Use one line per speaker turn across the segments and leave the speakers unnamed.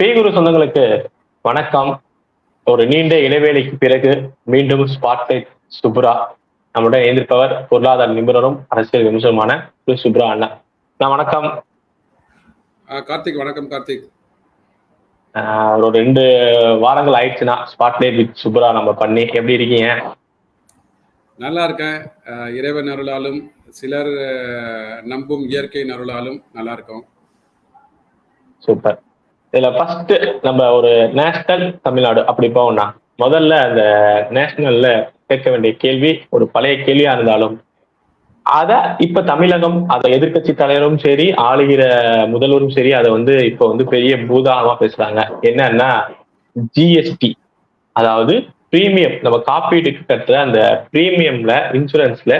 பேகுரு சொந்தங்களுக்கு வணக்கம். ஒரு நீண்ட இடைவேளைக்கு பிறகு மீண்டும் ஸ்பாட்லைட் சுப்ரா நம்முடன் எழுந்திருப்பவர் பொருளாதார நிபுணரும் அரசியல் விமர்சனமான திரு சுப்ரா அண்ணா. நான் வணக்கம்.
கார்த்திக் வணக்கம் கார்த்திக்.
ஒரு ரெண்டு வாரங்கள் ஆயிடுச்சுன்னா ஸ்பாட்லைட் வித் சுப்ரா நம்ம பண்ணி. எப்படி இருக்கீங்க?
நல்லா இருக்கேன். இறைவன் அருளாலும் சிலர் நம்பும் இயற்கையின் அருளாலும் நல்லா இருக்கோம்.
சூப்பர். இதுல ஃபர்ஸ்ட் நம்ம ஒரு நேஷனல் தமிழ்நாடு அப்படி போவோம்னா முதல்ல அந்த நேஷனல்ல கேட்க வேண்டிய கேள்வி ஒரு பழைய கேள்வியா இருந்தாலும் அத இப்ப தமிழகம் அதை எதிர்க்கட்சி தலைவரும் சரி ஆளுகிற முதல்வரும் சரி அதை வந்து இப்ப வந்து பெரிய பூதாகமா பேசுறாங்க. என்னன்னா ஜிஎஸ்டி அதாவது பிரீமியம் நம்ம காப்பீட்டுக்கு கட்டுற அந்த பிரீமியம்ல இன்சூரன்ஸ்ல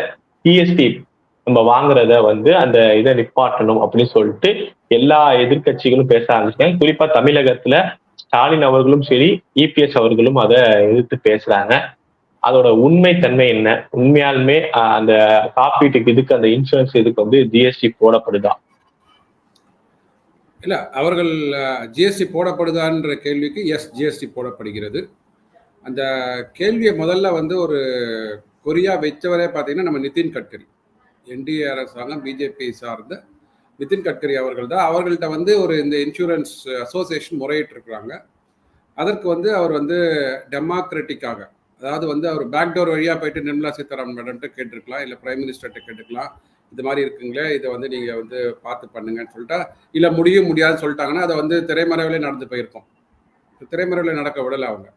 ஜிஎஸ்டி நம்ம வாங்குறத வந்து அந்த இதை நிப்பாட்டணும் அப்படின்னு சொல்லிட்டு எல்லா எதிர்க்கட்சிகளும் பேச ஆரம்பிச்சிட்டாங்க. குறிப்பா தமிழகத்துல ஸ்டாலின் அவர்களும் சரி இபிஎஸ் அவர்களும் அதை எதிர்த்து பேசுறாங்க. அதோட உண்மை தன்மை என்ன? உண்மையாலுமே அந்த காப்பீட்டுக்கு இதுக்கு அந்த இன்சூரன்ஸ் இதுக்கு வந்து ஜிஎஸ்டி போடப்படுதா?
இல்ல அவர்கள் ஜிஎஸ்டி போடப்படுதான்ற கேள்விக்கு எஸ் ஜிஎஸ்டி போடப்படுகிறது. அந்த கேள்வியை முதல்ல வந்து ஒரு கொரியா வைச்சவரே பார்த்தீங்கன்னா நம்ம நிதின் கட்கரி. என்டிஏ அரசாங்கம் பிஜேபி சார்ந்த நிதின் கட்கரி அவர்கள் தான். அவர்கள்ட்ட வந்து ஒரு இந்த இன்சூரன்ஸ் அசோசியேஷன் முறையிட்டிருக்கிறாங்க. அதற்கு வந்து அவர் வந்து டெமோக்ராட்டிக்காக அதாவது வந்து அவர் பேக்டோர் வழியாக போயிட்டு நிர்மலா சீதாராமன் மேடம்கிட்ட கேட்டிருக்கலாம் இல்லை பிரைம் மினிஸ்டர்கிட்ட கேட்டுக்கலாம். இது மாதிரி இருக்குங்களே இதை வந்து நீங்கள் வந்து பார்த்து பண்ணுங்கன்னு சொல்லிட்டா இல்லை முடியும் முடியாதுன்னு சொல்லிட்டாங்கன்னா அதை வந்து திரைமறைவிலே நடந்து போயிருக்கோம். திரைமறைவில் நடக்க விடலை அவங்க.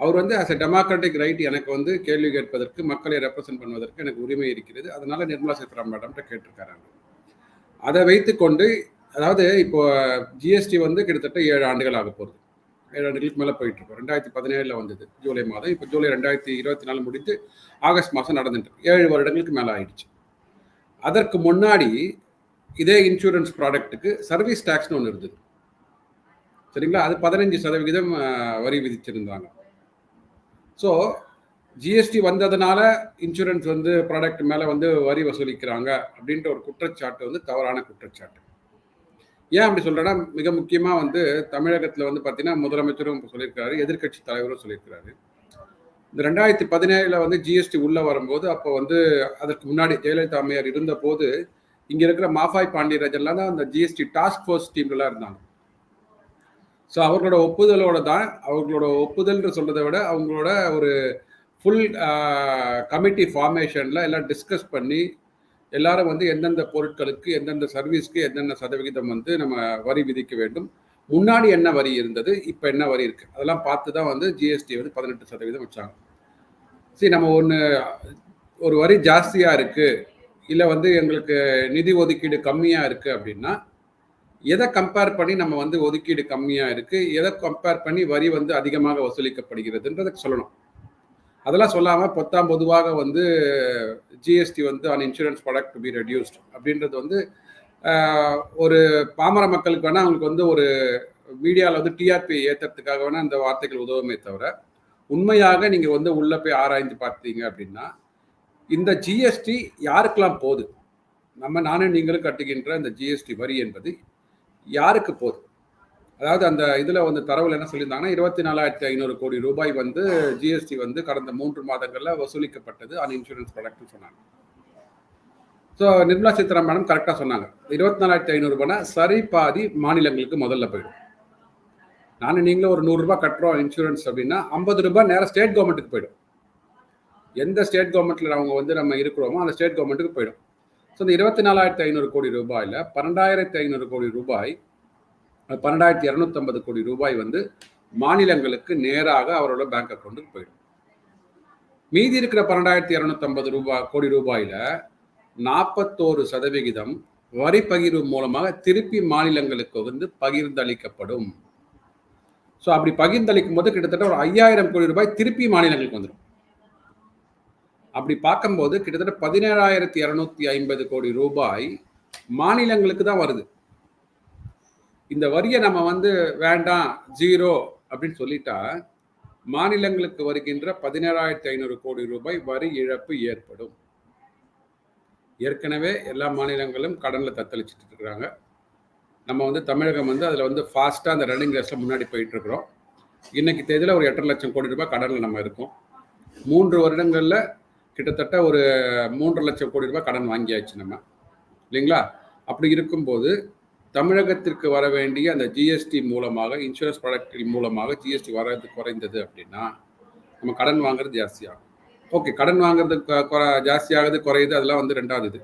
அவர் வந்து அஸ் எ டெமோக்ராட்டிக் ரைட் எனக்கு வந்து கேள்வி கேட்பதற்கு மக்களை ரெப்ரசென்ட் பண்ணுவதற்கு எனக்கு உரிமை இருக்கிறது. அதனால நிர்மலா சீதாராமன் மேடம்கிட்ட கேட்டிருக்காரு அதை வைத்துக்கொண்டு அதாவது இப்போ ஜிஎஸ்டி வந்து கிட்டத்தட்ட ஏழு ஆண்டுகள் ஆக போகுது. ஏழு ஆண்டுகளுக்கு மேலே போயிட்டு இருக்கோம் ரெண்டாயிரத்தி பதினேழில் வந்தது ஜூலை மாதம். இப்போ ஜூலை ரெண்டாயிரத்தி இருபத்தி நாலு முடித்து ஆகஸ்ட் மாதம் நடந்துட்டு ஏழு வருடங்களுக்கு மேலே ஆயிடுச்சு. அதற்கு முன்னாடி இதே இன்சூரன்ஸ் ப்ராடக்ட்டுக்கு சர்வீஸ் டேக்ஸ்னு ஒன்று இருந்தது. சரிங்களா? அது பதினஞ்சு சதவிகிதம் வரி விதிச்சிருந்தாங்க. ஸோ ஜிஎஸ்டி வந்ததுனால இன்சூரன்ஸ் வந்து ப்ராடக்ட் மேலே வந்து வரி வசூலிக்கிறாங்க அப்படின்ற ஒரு குற்றச்சாட்டு வந்து தவறான குற்றச்சாட்டு. ஏன் அப்படி சொல்கிறேன்னா மிக முக்கியமாக வந்து தமிழகத்தில் வந்து பார்த்தீங்கன்னா முதலமைச்சரும் சொல்லியிருக்காரு எதிர்க்கட்சி தலைவரும் சொல்லியிருக்கிறாரு. இந்த ரெண்டாயிரத்தி பதினேழில் வந்து ஜிஎஸ்டி உள்ளே வரும்போது அப்போ வந்து அதற்கு முன்னாடி ஜெயலலிதா அம்மையார் இருந்தபோது இங்கே இருக்கிற மாஃபாய் பாண்டியராஜன்லாம் தான் அந்த ஜிஎஸ்டி டாஸ்க் ஃபோர்ஸ் டீம்லாம் இருந்தாங்க. ஸோ அவர்களோட ஒப்புதலோட தான் அவர்களோட ஒப்புதல்ன்ற சொல்றதை விட அவங்களோட ஒரு ஃபுல் கமிட்டி ஃபார்மேஷனில் எல்லாம் டிஸ்கஸ் பண்ணி எல்லாரும் வந்து எந்தெந்த பொருட்களுக்கு எந்தெந்த சர்வீஸ்க்கு எந்தெந்த சதவிகிதம் வந்து நம்ம வரி விதிக்க வேண்டும். முன்னாடி என்ன வரி இருந்தது இப்போ என்ன வரி இருக்கு? அதெல்லாம் பார்த்து தான் வந்து ஜிஎஸ்டி வந்து பதினெட்டு சதவீதம் வச்சாங்க. சரி நம்ம ஒன்று ஒரு வரி ஜாஸ்தியாக இருக்குது இல்லை வந்து எங்களுக்கு நிதி ஒதுக்கீடு கம்மியாக இருக்குது அப்படின்னா எதை கம்பேர் பண்ணி நம்ம வந்து ஒதுக்கீடு கம்மியாக இருக்கு எதை கம்பேர் பண்ணி வரி வந்து அதிகமாக வசூலிக்கப்படுகிறதுன்றதை சொல்லணும். அதெல்லாம் சொல்லாமல் பொத்தாம் பொதுவாக வந்து ஜிஎஸ்டி வந்து on insurance product to be reduced அப்படின்றது வந்து ஒரு பாமர மக்களுக்கு வேணால் அவங்களுக்கு வந்து ஒரு மீடியாவில் வந்து டிஆர்பி ஏற்றுறதுக்காக வேணால் இந்த வார்த்தைகள் உதவுமே தவிர உண்மையாக நீங்கள் வந்து உள்ளே போய் ஆராய்ந்து பார்த்தீங்க அப்படின்னா இந்த ஜிஎஸ்டி யாருக்கெல்லாம் போகுது நம்ம நானும் நீங்களும் கட்டுகின்ற இந்த ஜிஎஸ்டி வரி என்பது யாருக்கு போகுது அதாவது அந்த இதில் வந்து தரவில் என்ன சொல்லியிருந்தாங்கன்னா இருபத்தி நாலாயிரத்தி ஐநூறு கோடி ரூபாய் வந்து ஜிஎஸ்டி வந்து கடந்த மூன்று மாதங்களில் வசூலிக்கப்பட்டது அன் இன்சூரன்ஸ் ப்ராடக்ட்னு சொன்னாங்க. ஸோ நிர்மலா சீதாராமன் மேடம் கரெக்டாக சொன்னாங்க. இருபத்தி நாலாயிரத்தி ஐநூறு ரூபாய்னா சரி பாதி மாநிலங்களுக்கு முதல்ல போயிடும். நானும் நீங்களும் ஒரு நூறுரூபா கட்டுறோம் இன்சூரன்ஸ் அப்படின்னா ஐம்பது ரூபாய் நேரம் ஸ்டேட் கவர்மெண்ட்டுக்கு போயிடும். எந்த ஸ்டேட் கவர்மெண்ட்டில் அவங்க வந்து நம்ம இருக்கிறோமோ அந்த ஸ்டேட் கவர்மெண்ட்டுக்கு போயிடும். ஸோ இந்த இருபத்தி நாலாயிரத்தி ஐநூறு கோடி ரூபாயில் பன்னெண்டாயிரத்தி ஐநூறு கோடி ரூபாய் பன்னெண்டாயிரத்தி இரநூத்தம்பது கோடி ரூபாய் வந்து மாநிலங்களுக்கு நேராக அவரோட பேங்க் அக்கௌண்ட்டுக்கு போயிடும். மீதி இருக்கிற பன்னெண்டாயிரத்தி இரநூத்தம்பது ரூபாய் கோடி ரூபாயில் நாற்பத்தோரு சதவிகிதம் வரி பகிர்வு மூலமாக திருப்பி மாநிலங்களுக்கு வந்து பகிர்ந்தளிக்கப்படும். ஸோ அப்படி பகிர்ந்தளிக்கும் போது கிட்டத்தட்ட ஒரு ஐயாயிரம் கோடி ரூபாய் திருப்பி மாநிலங்களுக்கு வந்துடும். அப்படி பார்க்கும்போது கிட்டத்தட்ட பதினேழாயிரத்தி இரநூத்தி ஐம்பது கோடி ரூபாய் மாநிலங்களுக்கு தான் வருது. இந்த வரியை நம்ம வந்து வேண்டாம் ஜீரோ அப்படின்னு சொல்லிட்டா மாநிலங்களுக்கு வருகின்ற பதினேழாயிரத்தி ஐநூறு கோடி ரூபாய் வரி இழப்பு ஏற்படும். ஏற்கனவே எல்லா மாநிலங்களும் கடனில் தத்தளிச்சுட்டு இருக்கிறாங்க. நம்ம வந்து தமிழகம் வந்து அதில் வந்து ஃபாஸ்ட்டாக அந்த ரன்னிங் ரேஸில் முன்னாடி போயிட்டு இருக்கிறோம். இன்னைக்கு தேதியில் ஒரு எட்டரை லட்சம் கோடி ரூபாய் கடனில் நம்ம இருக்கோம். மூன்று வருடங்களில் கிட்டத்தட்ட ஒரு மூன்று லட்சம் கோடி ரூபாய் கடன் வாங்கியாச்சு நம்ம. இல்லைங்களா? அப்படி இருக்கும்போது தமிழகத்திற்கு வர வேண்டிய அந்த ஜிஎஸ்டி மூலமாக இன்சூரன்ஸ் ப்ராடக்ட் மூலமாக ஜிஎஸ்டி வர்றது குறைந்தது அப்படின்னா நம்ம கடன் வாங்குறது ஜாஸ்தியாகும் ஓகே கடன் வாங்குறது ஜாஸ்தியாகுது குறையுது அதெல்லாம் வந்து ரெண்டாவது இது.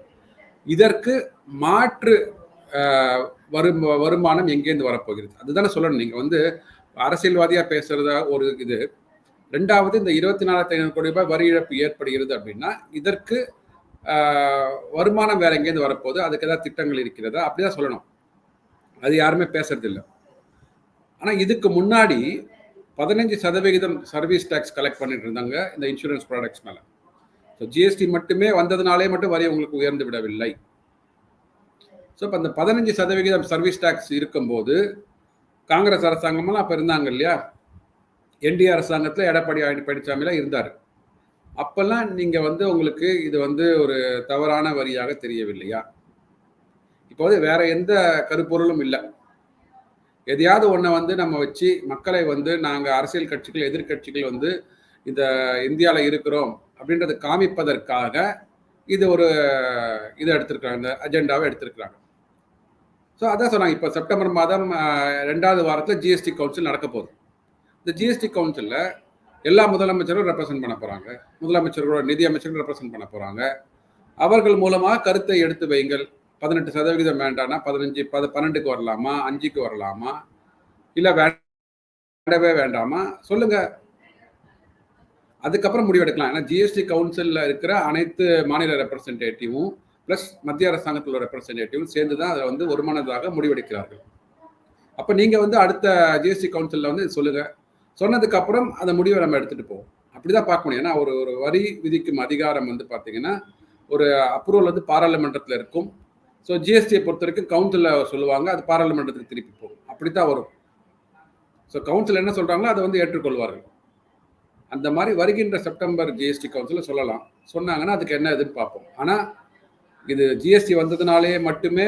இதற்கு மாற்று வரும் வருமானம் எங்கேருந்து வரப்போகிறது? அதுதானே சொல்லணும். நீங்கள் வந்து அரசியல்வாதியாக பேசுகிறதா ஒரு இது ரெண்டாவது இந்த இருபத்தி நாலாயிரத்தி ஐநூறு கோடி ரூபாய் வரி இழப்பு ஏற்படுகிறது அப்படின்னா இதற்கு வருமானம் வேற எங்கேருந்து வரப்போகுது? அதுக்கு ஏதாவது திட்டங்கள் இருக்கிறதா? அப்படிதான் சொல்லணும். அது யாருமே பேசுறதில்லை. ஆனால் இதுக்கு முன்னாடி பதினஞ்சு சதவிகிதம் சர்வீஸ் டேக்ஸ் கலெக்ட் பண்ணிட்டு இருந்தாங்க இந்த இன்சூரன்ஸ் ப்ராடக்ட்ஸ் மேலே. ஸோ ஜிஎஸ்டி மட்டுமே வந்ததுனாலே மட்டும் வரி உங்களுக்கு உயர்ந்து விடவில்லை. ஸோ இப்போ அந்த பதினஞ்சு சதவிகிதம் சர்வீஸ் டேக்ஸ் இருக்கும்போது காங்கிரஸ் அரசாங்கமெல்லாம் அப்போ இருந்தாங்க இல்லையா? என்டிஆர் அரசாங்கத்தில் எடப்பாடி பழனிசாமிலாம் இருந்தார். அப்பெல்லாம் நீங்கள் வந்து உங்களுக்கு இது வந்து ஒரு தவறான வரியாக தெரியவில்லையா? இப்போ வந்து வேற எந்த கருப்பொருளும் இல்லை. எதையாவது ஒன்றை வந்து நம்ம வச்சு மக்களை வந்து நாங்கள் அரசியல் கட்சிகள் எதிர்க்கட்சிகள் வந்து இந்த இந்தியாவில் இருக்கிறோம் அப்படின்றத காமிப்பதற்காக இது ஒரு இதை எடுத்திருக்கிறாங்க இந்த அஜெண்டாவை எடுத்திருக்கிறாங்க. ஸோ அதான் சொன்னாங்க. இப்போ செப்டம்பர் மாதம் ரெண்டாவது வாரத்தில் ஜிஎஸ்டி கவுன்சில் நடக்க போகுது. இந்த ஜிஎஸ்டி கவுன்சிலில் எல்லா முதலமைச்சரும் ரெப்ரசென்ட் பண்ண போகிறாங்க முதலமைச்சர்களோட நிதி அமைச்சரும் ரெப்ரசென்ட் பண்ண போகிறாங்க அவர்கள் மூலமாக கருத்தை எடுத்து வைங்கள் பதினெட்டு சதவிகிதம் வேண்டாம்னா பதினஞ்சு பத பன்னெண்டுக்கு வரலாமா? அஞ்சுக்கு வரலாமா? இல்லை வேண்டவே வேண்டாமா? சொல்லுங்க. அதுக்கப்புறம் முடிவெடுக்கலாம். ஏன்னா ஜிஎஸ்டி கவுன்சிலில் இருக்கிற அனைத்து மாநில ரெப்ரசன்டேட்டிவும் ப்ளஸ் மத்திய அரசாங்கத்தில் உள்ள ரெப்ரசன்டேட்டிவும் சேர்ந்து தான் அதை வந்து ஒருமனதாக முடிவெடுக்கிறார்கள். அப்போ நீங்கள் வந்து அடுத்த ஜிஎஸ்டி கவுன்சிலில் வந்து சொல்லுங்கள் சொன்னதுக்கு அப்புறம் அந்த முடிவை நம்ம எடுத்துட்டு போவோம். அப்படிதான் பார்க்க முடியும். ஏன்னா ஒரு ஒரு வரி விதிக்கும் அதிகாரம் வந்து பார்த்தீங்கன்னா ஒரு அப்ரூவல் வந்து பாராளுமன்றத்தில் இருக்கும். ஸோ ஜிஎஸ்டியை பொறுத்த வரைக்கும் கவுன்சிலில் சொல்லுவாங்க அது பாராளுமன்றத்துக்கு திருப்பி போகும். அப்படி தான் வரும். ஸோ கவுன்சில் என்ன சொல்கிறாங்களோ அதை வந்து ஏற்றுக்கொள்வார்கள். அந்த மாதிரி வருகின்ற செப்டம்பர் ஜிஎஸ்டி கவுன்சிலில் சொல்லலாம். சொன்னாங்கன்னா அதுக்கு என்ன இதுன்னு பார்ப்போம். ஆனால் இது ஜிஎஸ்டி வந்ததுனாலே மட்டுமே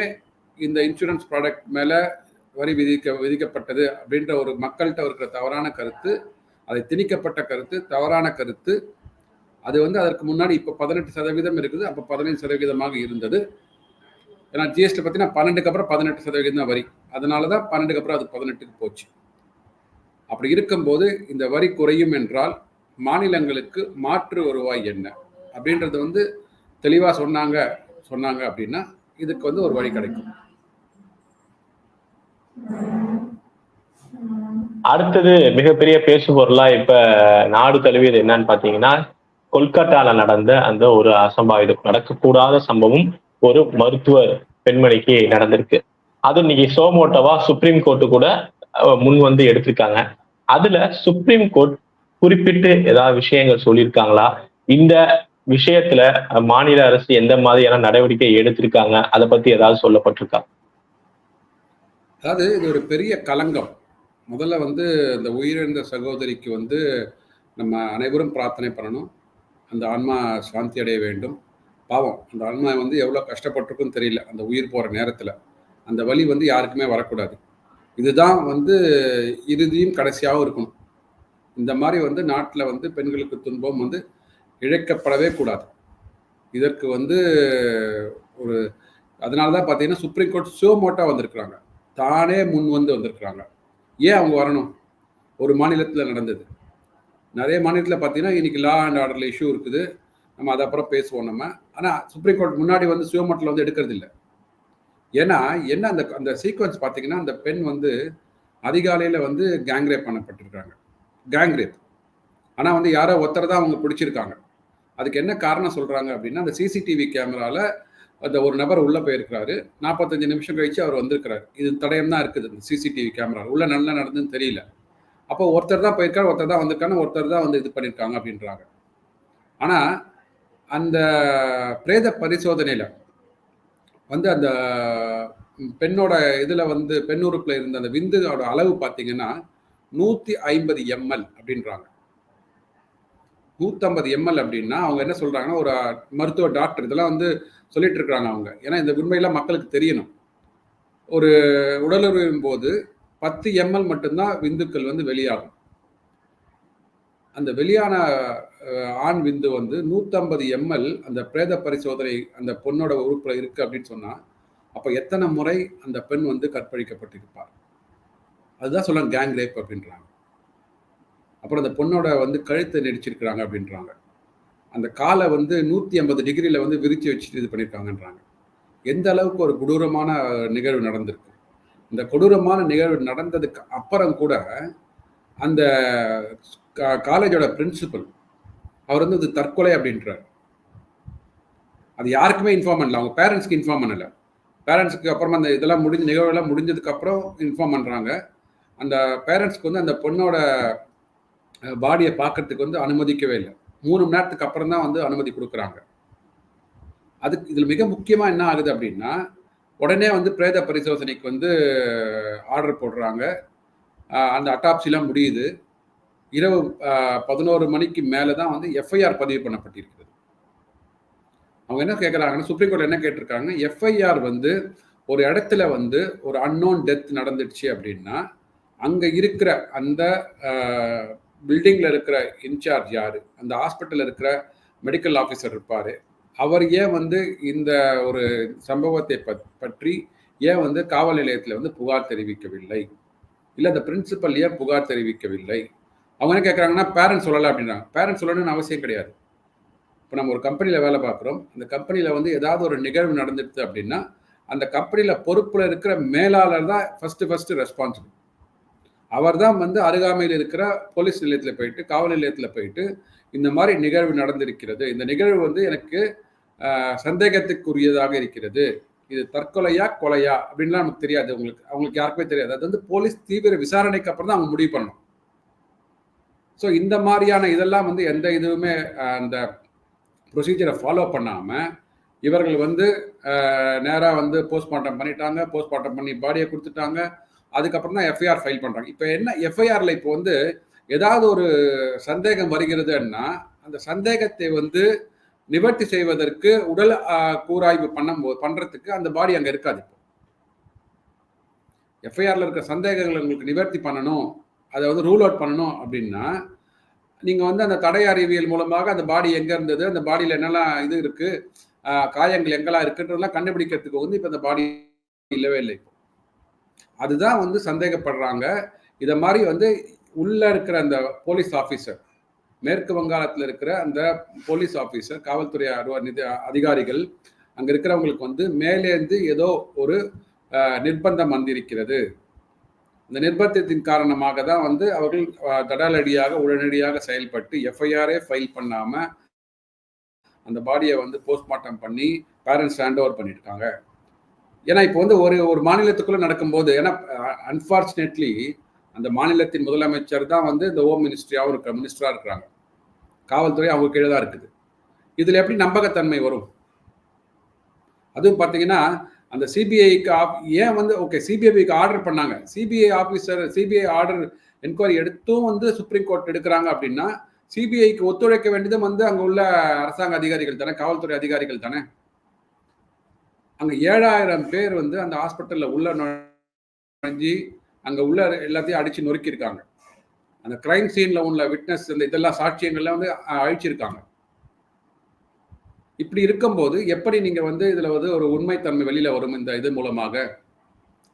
இந்த இன்சூரன்ஸ் ப்ராடக்ட் மேலே வரி விதிக்க விதிக்கப்பட்டது அப்படின்ற ஒரு மக்கள்கிட்ட இருக்கிற தவறான கருத்து அதை திணிக்கப்பட்ட கருத்து தவறான கருத்து அது வந்து அதற்கு முன்னாடி இப்போ பதினெட்டு சதவீதம் இருக்குது அப்போ பதினைந்து சதவீதமாக இருந்தது. ஏன்னா ஜிஎஸ்டி பார்த்தீங்கன்னா பன்னெண்டுக்கு அப்புறம் பதினெட்டு சதவீதம் தான் வரி. அதனால தான் பன்னெண்டுக்கு அப்புறம் அது பதினெட்டுக்கு போச்சு. அப்படி இருக்கும்போது இந்த வரி குறையும் என்றால் மாநிலங்களுக்கு மாற்று வருவாய் என்ன? அப்படின்றது வந்து தெளிவாக சொன்னாங்க சொன்னாங்க அப்படின்னா இதுக்கு வந்து ஒரு வழி கிடைக்கும்.
அடுத்தது மிகப்பெரிய பேசு பொருளா இப்ப நாடு தழுவியது என்னன்னு பாத்தீங்கன்னா கொல்கத்தால நடந்த அந்த ஒரு அசம்பாவிதம் நடக்கக்கூடாத சம்பவம் ஒரு மருத்துவர் பெண்மணிக்கு நடந்திருக்கு. அது இன்னைக்கு சோமோட்டோவா சுப்ரீம் கோர்ட்டு கூட முன் வந்து எடுத்திருக்காங்க. அதுல சுப்ரீம் கோர்ட் குறிப்பிட்டு ஏதாவது விஷயங்கள் சொல்லியிருக்காங்களா? இந்த விஷயத்துல மாநில அரசு எந்த மாதிரியான நடவடிக்கை எடுத்திருக்காங்க? அதை பத்தி ஏதாவது சொல்லப்பட்டிருக்காங்க
அதாவது இது ஒரு பெரிய கலங்கம் முதல்ல வந்து இந்த உயிரிழந்த சகோதரிக்கு வந்து நம்ம அனைவரும் பிரார்த்தனை பண்ணணும். அந்த ஆன்மா சாந்தி அடைய வேண்டும். பாவம் அந்த ஆன்மா வந்து எவ்வளோ கஷ்டப்பட்டிருக்கும் தெரியல அந்த உயிர் போகிற நேரத்தில். அந்த வழி வந்து யாருக்குமே வரக்கூடாது. இதுதான் வந்து இறுதியும் கடைசியாகவும் இருக்கணும். இந்த மாதிரி வந்து நாட்டில் வந்து பெண்களுக்கு துன்பம் வந்து இழைக்கப்படவே கூடாது. இதற்கு வந்து ஒரு அதனால தான் பார்த்தீங்கன்னா சுப்ரீம் கோர்ட் சிவமோட்டாக வந்திருக்கிறாங்க. தானே முன் வந்து வந்திருக்கிறாங்க. ஏன் அவங்க வரணும்? ஒரு மாநிலத்தில் நடந்தது. நிறைய மாநிலத்தில் பார்த்தீங்கன்னா இன்னைக்கு லா அண்ட் ஆர்டரில் இஷ்யூ இருக்குது. நம்ம அதை அப்புறம் பேசுவோம் நம்ம. ஆனால் சுப்ரீம் கோர்ட் முன்னாடி வந்து சிவமட்டில் வந்து எடுக்கிறது இல்லை. ஏன்னா என்ன அந்த அந்த சீக்வன்ஸ் பார்த்தீங்கன்னா அந்த பெண் வந்து அதிகாலையில் வந்து கேங்ரேப் பண்ணப்பட்டிருக்காங்க. கேங்ரேப் ஆனால் வந்து யாரோ ஒருத்தர் தான் அவங்க பிடிச்சிருக்காங்க. அதுக்கு என்ன காரணம் சொல்கிறாங்க அப்படின்னா அந்த சிசிடிவி கேமராவில் அந்த ஒரு நபர் உள்ளே போயிருக்கிறாரு. நாற்பத்தஞ்சு நிமிஷம் கழிச்சு அவர் வந்திருக்கிறாரு. இது தடயம் தான் இருக்குது இந்த சிசிடிவி கேமரா. உள்ள நல்லா நடந்துன்னு தெரியல. அப்போ ஒருத்தர் தான் போயிருக்காரு ஒருத்தர் தான் வந்திருக்காங்க ஒருத்தர் தான் வந்து இது பண்ணியிருக்காங்க அப்படின்றாங்க. ஆனால் அந்த பிரேத பரிசோதனையில் வந்து அந்த பெண்ணோட இதில் வந்து பெண் உறுப்பில் இருந்த அந்த விந்துதோட அளவு பார்த்தீங்கன்னா நூற்றி ஐம்பது எம்எல் அப்படின்றாங்க. நூற்றம்பது எம்எல் அப்படின்னா அவங்க என்ன சொல்கிறாங்கன்னா ஒரு மருத்துவ டாக்டர் இதெல்லாம் வந்து சொல்லிட்டு இருக்கிறாங்க அவங்க. ஏன்னா இந்த உண்மையெல்லாம் மக்களுக்கு தெரியணும். ஒரு உடலுறவின் போது பத்து எம்எல் மட்டும்தான் விந்துக்கள் வந்து வெளியாகும். அந்த வெளியான ஆண் விந்து வந்து நூற்றம்பது எம்எல் அந்த பிரேத பரிசோதனை அந்த பொண்ணோட உறுப்பில் இருக்கு அப்படின்னு சொன்னால் அப்போ எத்தனை முறை அந்த பெண் வந்து கற்பழிக்கப்பட்டிருப்பார்? அதுதான் சொல்ல கேங் ரேப் அப்படின்றாங்க. அப்புறம் அந்த பொண்ணோட வந்து கழுத்தை நெடிச்சிருக்கிறாங்க அப்படின்றாங்க. அந்த காலை வந்து நூற்றி ஐம்பது டிகிரியில் வந்து விரித்து வச்சுட்டு இது பண்ணியிருக்காங்கன்றாங்க எந்த அளவுக்கு ஒரு கொடூரமான நிகழ்வு நடந்திருக்கு? இந்த கொடூரமான நிகழ்வு நடந்ததுக்கு அப்புறம் கூட அந்த காலேஜோட பிரின்சிபல் அவர் வந்து இது தற்கொலை அப்படின்றார். அது யாருக்குமே இன்ஃபார்ம் பண்ணல. அவங்க பேரண்ட்ஸ்க்கு இன்ஃபார்ம் பண்ணல. பேரண்ட்ஸ்க்கு அப்புறமா அந்த இதெல்லாம் முடிஞ்ச நிகழ்வெல்லாம் முடிஞ்சதுக்கப்புறம் இன்ஃபார்ம் பண்ணுறாங்க அந்த பேரண்ட்ஸ்க்கு வந்து அந்த பொண்ணோட பாடியை பார்க்கறதுக்கு வந்து அனுமதிக்கவே இல்லை. மூணு மணி நேரத்துக்கு அப்புறம் தான் வந்து அனுமதி கொடுக்குறாங்க. அதுக்கு இதில் மிக முக்கியமாக என்ன ஆகுது அப்படின்னா உடனே வந்து பிரேத பரிசோதனைக்கு வந்து ஆர்டர் போடுறாங்க. அந்த அட்டாப்சிலாம் முடியுது. இரவு பதினோரு மணிக்கு மேலே தான் வந்து எஃப்ஐஆர் பதிவு பண்ணப்பட்டிருக்கிறது. அவங்க என்ன கேட்குறாங்கன்னா சுப்ரீம் கோர்ட் என்ன கேட்டிருக்காங்க? எஃப்ஐஆர் வந்து ஒரு இடத்துல வந்து ஒரு அன்னோன் டெத் நடந்துடுச்சு அப்படின்னா அங்கே இருக்கிற அந்த பில்டிங்கில் இருக்கிற இன்சார்ஜ் யார்? அந்த ஹாஸ்பிட்டலில் இருக்கிற மெடிக்கல் ஆஃபீஸர் இருப்பார். அவர் ஏன் வந்து இந்த ஒரு சம்பவத்தை பத்- பற்றி ஏன் வந்து காவல் நிலையத்தில் வந்து புகார் தெரிவிக்கவில்லை? இல்லை அந்த பிரின்சிபல் ஏன் புகார் தெரிவிக்கவில்லை? அவங்க என்ன கேட்குறாங்கன்னா பேரண்ட்ஸ் சொல்லலை அப்படின்றாங்க. பேரண்ட்ஸ் சொல்லணும்னு அவசியம் கிடையாது. இப்போ நம்ம ஒரு கம்பெனியில் வேலை பார்க்குறோம். அந்த கம்பெனியில் வந்து ஏதாவது ஒரு நிகழ்வு நடந்துடுது அப்படின்னா அந்த கம்பெனியில் பொறுப்பில் இருக்கிற மேலாளர் தான் ஃபஸ்ட்டு ஃபஸ்ட்டு ரெஸ்பான்சிபிள் அவர் தான் வந்து அருகாமையில் இருக்கிற போலீஸ் நிலையத்தில் போயிட்டு காவல் நிலையத்தில் போயிட்டு இந்த மாதிரி நிகழ்வு நடந்திருக்கிறது. இந்த நிகழ்வு வந்து எனக்கு சந்தேகத்துக்குரியதாக இருக்கிறது. இது தற்கொலையா கொலையா அப்படின்லாம் நமக்கு தெரியாது உங்களுக்கு. அவங்களுக்கு யாருக்குமே தெரியாது. அது வந்து போலீஸ் தீவிர விசாரணைக்கு அப்புறம் தான் அவங்க முடிவு பண்ணணும். ஸோ இந்த மாதிரியான இதெல்லாம் வந்து எந்த இதுவுமே அந்த ப்ரொசீஜரை ஃபாலோ பண்ணாமல் இவர்கள் வந்து நேராக வந்து போஸ்ட்மார்ட்டம் பண்ணிட்டாங்க. போஸ்ட்மார்ட்டம் பண்ணி பாடியை கொடுத்துட்டாங்க. அதுக்கப்புறம் தான் எஃப்ஐஆர் ஃபைல் பண்ணுறாங்க இப்போ என்ன எஃப்ஐஆரில் இப்போ வந்து ஏதாவது ஒரு சந்தேகம் வருகிறதுன்னா அந்த சந்தேகத்தை வந்து நிவர்த்தி செய்வதற்கு உடல் கூராய்வு பண்ணும்போது பண்ணுறதுக்கு அந்த பாடி அங்கே இருக்காது இப்போ. எஃப்ஐஆரில் இருக்கிற சந்தேகங்களை உங்களுக்கு நிவர்த்தி பண்ணணும் அதை வந்து ரூல் அவுட் பண்ணணும் அப்படின்னா நீங்கள் வந்து அந்த தடை அறிவியல் மூலமாக அந்த பாடி எங்கே இருந்தது அந்த பாடியில் என்னெல்லாம் இது இருக்குது காயங்கள் எங்கெல்லாம் இருக்குன்றதெல்லாம் கண்டுபிடிக்கிறதுக்கு வந்து இப்போ அந்த பாடி இல்லவே இல்லை இப்போ. அதுதான் வந்து சந்தேகப்படுறாங்க. இதை மாதிரி வந்து உள்ள இருக்கிற அந்த போலீஸ் ஆஃபீஸர் மேற்கு வங்காளத்தில் இருக்கிற அந்த போலீஸ் ஆஃபீஸர் காவல்துறை அலுவலர் நிதி அதிகாரிகள் அங்கே இருக்கிறவங்களுக்கு வந்து மேலேந்து ஏதோ ஒரு நிர்பந்தம் வந்திருக்கிறது. இந்த நிர்பந்தத்தின் காரணமாக தான் வந்து அவர்கள் தடாலடியாக உடனடியாக செயல்பட்டு எஃப்ஐஆரே ஃபைல் பண்ணாமல் அந்த பாடியை வந்து போஸ்ட்மார்ட்டம் பண்ணி பேரண்ட்ஸ் ஹேண்ட் ஓவர் பண்ணியிருக்காங்க ஏன்னா இப்போ வந்து ஒரு ஒரு மாநிலத்துக்குள்ள நடக்கும்போது ஏன்னா அன்பார்ச்சுனேட்லி அந்த மாநிலத்தின் முதலமைச்சர் தான் வந்து இந்த ஹோம் மினிஸ்ட்ரியாகவும் இருக்கிற மினிஸ்டராக இருக்கிறாங்க. காவல்துறை அவங்க கீழே தான் இருக்குது. இதில் எப்படி நம்பகத்தன்மை வரும்? அதுவும் பார்த்தீங்கன்னா அந்த சிபிஐக்கு ஏன் வந்து ஓகே சிபிஐக்கு ஆர்டர் பண்ணாங்க. CBI officer CBI order enquiry எடுத்தும் வந்து சுப்ரீம் கோர்ட் எடுக்கிறாங்க அப்படின்னா சிபிஐக்கு ஒத்துழைக்க வேண்டியதும் வந்து அங்கே உள்ள அரசாங்க அதிகாரிகள் தானே காவல்துறை அதிகாரிகள் தானே. அங்கே ஏழாயிரம் பேர் வந்து அந்த ஹாஸ்பிட்டலில் உள்ள நுழைஞ்சி அங்கே உள்ள எல்லாத்தையும் அடித்து நொறுக்கியிருக்காங்க. அந்த கிரைம் சீனில் உள்ள விட்னஸ் இந்த இதெல்லாம் சாட்சியங்கள்லாம் வந்து அழிச்சிருக்காங்க. இப்படி இருக்கும்போது எப்படி நீங்கள் வந்து இதில் வந்து ஒரு உண்மைத்தன்மை வெளியில் வரும் இந்த இது மூலமாக?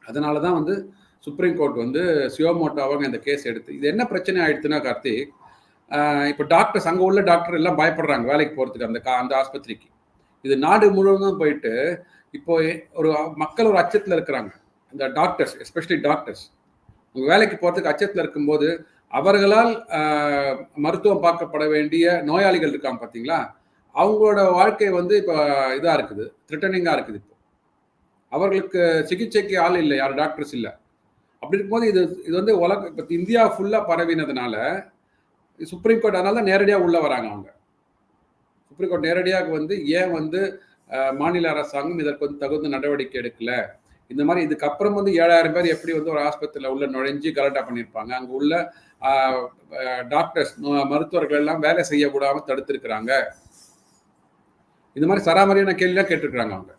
அதனால தான் வந்து சுப்ரீம் கோர்ட் வந்து சியோமோட்டோவாக இந்த கேஸ் எடுத்து இது என்ன பிரச்சனை ஆயிடுச்சுன்னா கார்த்திக் இப்போ டாக்டர்ஸ் அங்கே உள்ள டாக்டர் எல்லாம் பயப்படுறாங்க வேலைக்கு போகிறதுக்கு அந்த கா அந்த ஆஸ்பத்திரிக்கு. இது நாடு முழுவதும் போயிட்டு இப்போ ஒரு மக்கள் ஒரு அச்சத்தில் இருக்கிறாங்க. இந்த டாக்டர்ஸ் எஸ்பெஷலி டாக்டர்ஸ் வேலைக்கு போகிறதுக்கு அச்சத்தில் இருக்கும்போது அவர்களால் மருத்துவம் பார்க்கப்பட வேண்டிய நோயாளிகள் இருக்காங்க பார்த்தீங்களா அவங்களோட வாழ்க்கை வந்து இப்போ இதாக இருக்குது த்ரிட்டனிங்காக இருக்குது இப்போ. அவர்களுக்கு சிகிச்சைக்கு ஆள் இல்லை யாரும் டாக்டர்ஸ் இல்லை. அப்படி இருக்கும்போது இது இது வந்து உலக இப்போ இந்தியா ஃபுல்லாக பரவினதுனால சுப்ரீம் கோர்ட் அதனால தான் நேரடியாக உள்ளே வராங்க அவங்க. சுப்ரீம் கோர்ட் நேரடியாக வந்து ஏன் வந்து மாநில அரசாங்கம் இதற்கு வந்து தகுந்த நடவடிக்கை எடுக்கல. இந்த மாதிரி இதுக்கப்புறம் வந்து ஏழாயிரம் பேர் எப்படி வந்து ஒரு ஆஸ்பத்திரியில் உள்ள நுழைஞ்சு கலெக்டாக பண்ணியிருப்பாங்க. அங்கே உள்ள டாக்டர்ஸ் மருத்துவர்கள் எல்லாம் வேலை செய்ய தடுத்திருக்கிறாங்க. இந்த மாதிரி சராமரியான கேள்விலாம் கேட்டிருக்கிறாங்க அவங்க.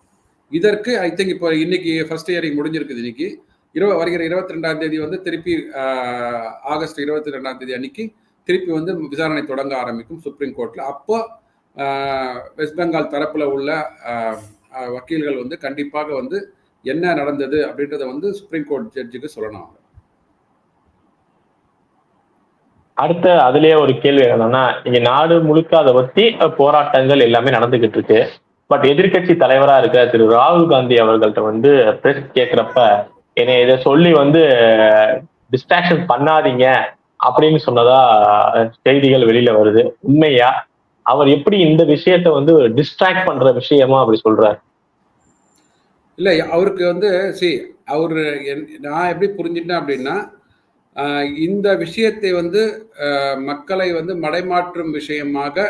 இதற்கு ஐ திங்க் இப்போ இன்னைக்கு ஃபர்ஸ்ட் இயரிங் முடிஞ்சிருக்குது இன்னைக்கு. இருபது வருகிற இருபத்தி ரெண்டாம் தேதி வந்து திருப்பி ஆகஸ்ட் இருபத்தி ரெண்டாம் தேதி அன்னைக்கு திருப்பி வந்து விசாரணை தொடங்க ஆரம்பிக்கும் சுப்ரீம் கோர்ட்ல. அப்போ வெஸ்ட் பெங்கால் தரப்பில் உள்ள வக்கீல்கள் வந்து கண்டிப்பாக வந்து என்ன நடந்தது அப்படின்றத வந்து சுப்ரீம் கோர்ட் ஜட்ஜுக்கு சொல்லணும் அவங்க.
அடுத்த அதுலயே ஒரு கேள்வி என்னன்னா இங்க நாடு முழுக்க அதை பத்தி போராட்டங்கள் எல்லாமே நடந்துகிட்டு இருக்கு. பட் எதிர்க்கட்சி தலைவரா இருக்க திரு ராகுல் காந்தி அவர்கள்ட்ட வந்து பிரஸ் கேட்கிறப்ப என்னை இதை சொல்லி வந்து டிஸ்ட்ராக்ஷன் பண்ணாதீங்க அப்படின்னு சொன்னதா செய்திகள் வெளியில வருது. உண்மையா? அவர் எப்படி இந்த விஷயத்த வந்து டிஸ்ட்ராக்ட் பண்ற விஷயமா அப்படி சொல்றாரு?
இல்லை அவருக்கு வந்து சி அவர் நான் எப்படி புரிஞ்சுட்டேன் அப்படின்னா இந்த விஷயத்தை வந்து மக்களை வந்து மடைமாற்றும் விஷயமாக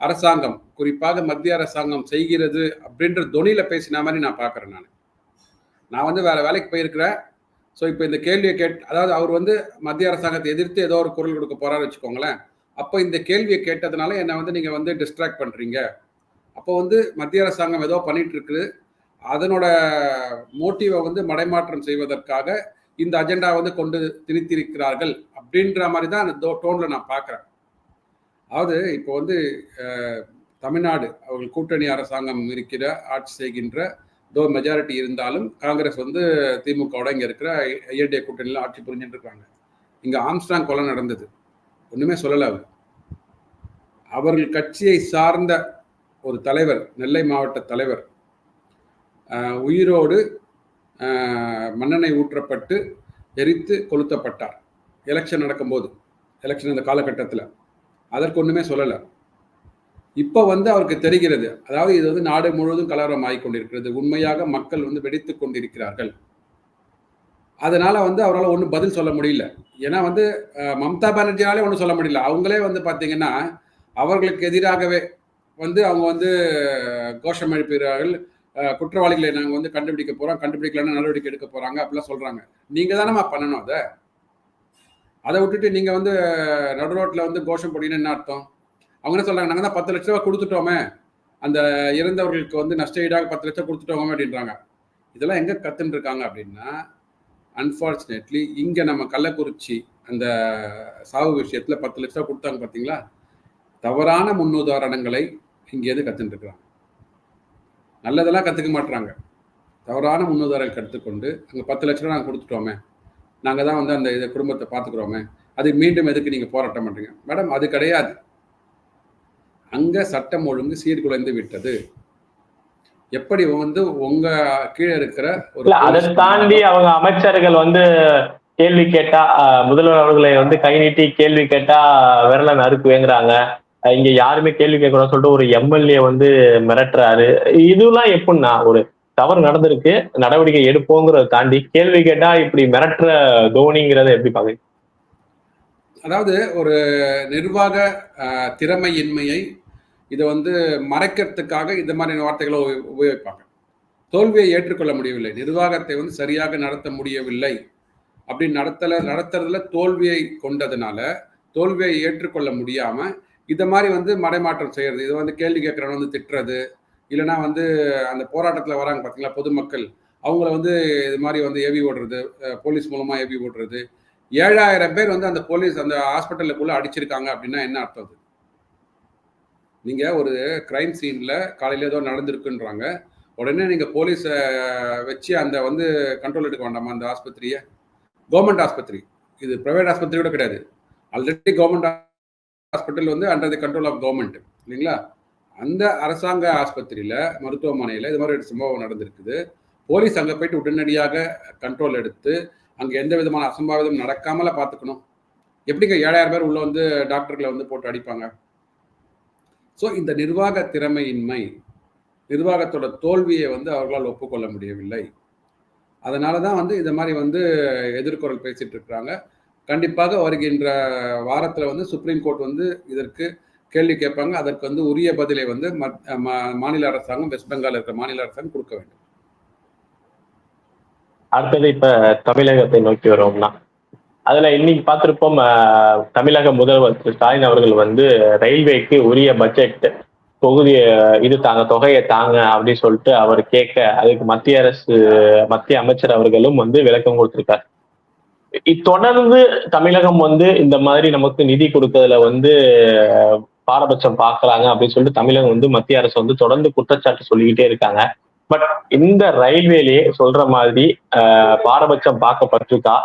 அரசாங்கம் குறிப்பாக மத்திய அரசாங்கம் செய்கிறது அப்படின்ற தொனியில பேசின மாதிரி நான் பார்க்குறேன் நான். நான் வந்து வேற வேலைக்கு போயிருக்கிறேன். ஸோ இப்போ இந்த கேள்வியை கேட் அதாவது அவர் வந்து மத்திய அரசாங்கத்தை எதிர்த்து ஏதோ ஒரு குரல் கொடுக்க போறாரு வச்சுக்கோங்களேன். அப்போ இந்த கேள்வியை கேட்டதுனால என்னை வந்து நீங்கள் வந்து டிஸ்ட்ராக்ட் பண்ணுறீங்க அப்போ வந்து மத்திய அரசாங்கம் ஏதோ பண்ணிட்டு இருக்குது. அதனோட மோட்டிவை வந்து மடைமாற்றம் செய்வதற்காக இந்த அஜெண்டா வந்து கொண்டு திணித்திருக்கிறார்கள் அப்படின்ற மாதிரி தான் அந்த டோனில் நான் பார்க்குறேன். அதாவது இப்போ வந்து தமிழ்நாடு அவர்கள் கூட்டணி அரசாங்கம் இருக்கிற ஆட்சி செய்கின்ற தோ மெஜாரிட்டி இருந்தாலும் காங்கிரஸ் வந்து திமுகவோட இங்கே இருக்கிற ஐஎன்டிஏ கூட்டணியில் ஆட்சி புரிஞ்சுட்டு இருக்காங்க. இங்கே ஆம்ஸ்டாங் கொலை நடந்தது. ஒன்றுமே சொல்லலை அவர். அவர்கள் கட்சியை சார்ந்த ஒரு தலைவர் நெல்லை மாவட்ட தலைவர் உயிரோடு ஆஹ் ஊற்றப்பட்டு எரித்து கொளுத்தப்பட்டார். எலெக்ஷன் நடக்கும்போது எலெக்ஷன் அந்த காலகட்டத்தில். அதற்கு ஒன்றுமே சொல்லலை. இப்போ வந்து அவருக்கு தெரிகிறது. அதாவது இது வந்து நாடு முழுவதும் கலவரம் ஆகிக் கொண்டிருக்கிறது. உண்மையாக மக்கள் வந்து வெடித்து கொண்டிருக்கிறார்கள். அதனால வந்து அவரால் ஒன்றும் பதில் சொல்ல முடியல. ஏன்னா வந்து மம்தா பானர்ஜினாலே ஒன்றும் சொல்ல முடியல. அவங்களே வந்து பார்த்தீங்கன்னா அவர்களுக்கு எதிராகவே வந்து அவங்க வந்து கோஷம் எழுப்புகிறார்கள் குற்றவாளிகளை நாங்கள் வந்து கண்டுபிடிக்க போகிறோம் கண்டுபிடிக்கலன்னு நடவடிக்கை எடுக்க போகிறாங்க அப்படிலாம் சொல்கிறாங்க நீங்கள் தானம்மா பண்ணணும் அதை? அதை விட்டுட்டு நீங்கள் வந்து நடு ரோட்டில் வந்து கோஷம் போட்டீங்கன்னா என்ன அர்த்தம்? அவங்க என்ன சொல்கிறாங்க நாங்கள் தான் பத்து லட்ச ரூபா கொடுத்துட்டோமே. அந்த இறந்தவர்களுக்கு வந்து நஷ்ட ஈடாக பத்து லட்சம் கொடுத்துட்டோமே அப்படின்றாங்க. இதெல்லாம் எங்கே கத்துன்னு இருக்காங்க அப்படின்னா அன்ஃபார்ச்சுனேட்லி இங்கே நம்ம கள்ளக்குறிச்சி அந்த சாவு விஷயத்தில் பத்து லட்ச ரூபா கொடுத்தாங்க பார்த்தீங்களா தவறான முன்னுதாரணங்களை இங்கேருந்து கற்றுட்டுருக்குறாங்க நல்லதெல்லாம் கற்றுக்க மாட்றாங்க. தவறான முன்னுதாரணம் கற்றுக்கொண்டு அங்கே பத்து லட்ச ரூபா நாங்கள் கொடுத்துட்டோமே. நாங்கள் தான் வந்து அந்த இதை குடும்பத்தை பார்த்துக்குறோமே அது மீண்டும் எதுக்கு நீங்கள் போராட்டம் மாட்டீங்க மேடம் அது கிடையாது. அங்கே சட்டம் ஒழுங்கு சீர்குலைந்து விட்டது. எப்படி வந்து உங்க கீழே இருக்கிற ஒரு
அதை தாண்டி அவங்க அமைச்சர்கள் வந்து கேள்வி கேட்டா முதல்வர் அவர்களை வந்து கை நீட்டி கேள்வி கேட்டா விரல நறுக்குவேங்கிறாங்க. இங்க யாருமே கேள்வி கேட்கணும்னு சொல்லிட்டு ஒரு எம்எல்ஏ வந்து மிரட்டுறாரு. இதெல்லாம் எப்படின்னா ஒரு தவறு நடந்திருக்கு நடவடிக்கை எடுப்போங்கிறத தாண்டி கேள்வி கேட்டா இப்படி மிரட்டுற தோனிங்கிறத எப்படி பாக்குறீங்க
அதாவது ஒரு நிர்வாக திறமையின்மையை இதை வந்து மறைக்கிறதுக்காக இந்த மாதிரி வார்த்தைகளை உப- உபயோகிப்பாங்க. தோல்வியை ஏற்றுக்கொள்ள முடியவில்லை. நிர்வாகத்தை வந்து சரியாக நடத்த முடியவில்லை. அப்படி நடத்தல நடத்துறதுல தோல்வியை கொண்டதுனால தோல்வியை ஏற்றுக்கொள்ள முடியாம இதை மாதிரி வந்து மடைமாற்றம் செய்யறது. இது வந்து கேள்வி கேட்கறவன் வந்து திட்டுறது. இல்லைன்னா வந்து அந்த போராட்டத்தில் வராங்க பார்த்தீங்களா பொதுமக்கள். அவங்கள வந்து இது மாதிரி வந்து ஏவி ஓடுறது போலீஸ் மூலமாக ஏவி ஓடுறது. ஏழாயிரம் பேர் வந்து அந்த போலீஸ் அந்த ஹாஸ்பிட்டலுக்குள்ளே அடிச்சிருக்காங்க அப்படின்னா என்ன அர்த்தம் நீங்கள் நீங்க ஒரு கிரைம் சீன்ல காலையில ஏதோ நடந்திருக்குன்றாங்க. உடனே நீங்க போலீஸை வச்சு அந்த வந்து கண்ட்ரோல் எடுக்க வேண்டாமா அந்த ஆஸ்பத்திரியை? கவர்மெண்ட் ஆஸ்பத்திரி. இது பிரைவேட் ஆஸ்பத்திரி கூட கிடையாது. ஆல்ரெடி கவர்மெண்ட் ஹாஸ்பிட்டல் வந்து under the control of government இல்லைங்களா? அந்த அரசாங்க ஆஸ்பத்திரியில மருத்துவமனையில இது மாதிரி ஒரு சம்பவம் நடந்திருக்குது. போலீஸ் அங்க போயிட்டு உடனடியாக கண்ட்ரோல் எடுத்து அங்க எந்த விதமான அசம்பாவிதம் நடக்காமல பாத்துக்கணும் எப்படிங்க ஏழாயிரம் பேர் உள்ள வந்து டாக்டர்களை வந்து போட்டு அடிப்பாங்க? ஸோ இந்த நிர்வாக திறமையின்மை நிர்வாகத்தோட தோல்வியை வந்து அவர்களால் ஒப்புக்கொள்ள முடியவில்லை. அதனால தான் வந்து இந்த மாதிரி வந்து எதிர்குரல் பேசிட்டு இருக்கிறாங்க கண்டிப்பாக வருகின்ற வாரத்தில் வந்து சுப்ரீம் கோர்ட் வந்து இதற்கு கேள்வி கேட்பாங்க. அதற்கு வந்து உரிய பதிலை வந்து மத்- மா- மாநில அரசாங்கம் வெஸ்ட் பெங்கால் இருக்கிற மாநில அரசாங்கம் கொடுக்க வேண்டும்.
அடுத்தது இப்ப தமிழகத்தை நோக்கி வரோம்னா அதுல இன்னைக்கு பார்த்திருப்போம் அஹ், தமிழக முதல்வர் திரு. ஸ்டாலின் அவர்கள் வந்து ரயில்வேக்கு உரிய பட்ஜெட் தொகுதிய இது தாங்க தொகையை தாங்க அப்படின்னு சொல்லிட்டு அவர் கேட்க அதுக்கு மத்திய அரசு மத்திய அமைச்சர் அவர்களும் வந்து விளக்கம் கொடுத்திருக்காரு. தொடர்ந்து தமிழகம் வந்து இந்த மாதிரி நமக்கு நிதி கொடுக்கறதுல வந்து பாரபட்சம் பாக்குறாங்க அப்படின்னு சொல்லிட்டு தமிழகம் வந்து மத்திய அரசு வந்து தொடர்ந்து குற்றச்சாட்டு சொல்லிக்கிட்டே இருக்காங்க. பட் இந்த ரயில்வேலயே சொல்ற மாதிரி பாரபட்சம் பார்க்கப்பட்டிருக்கா?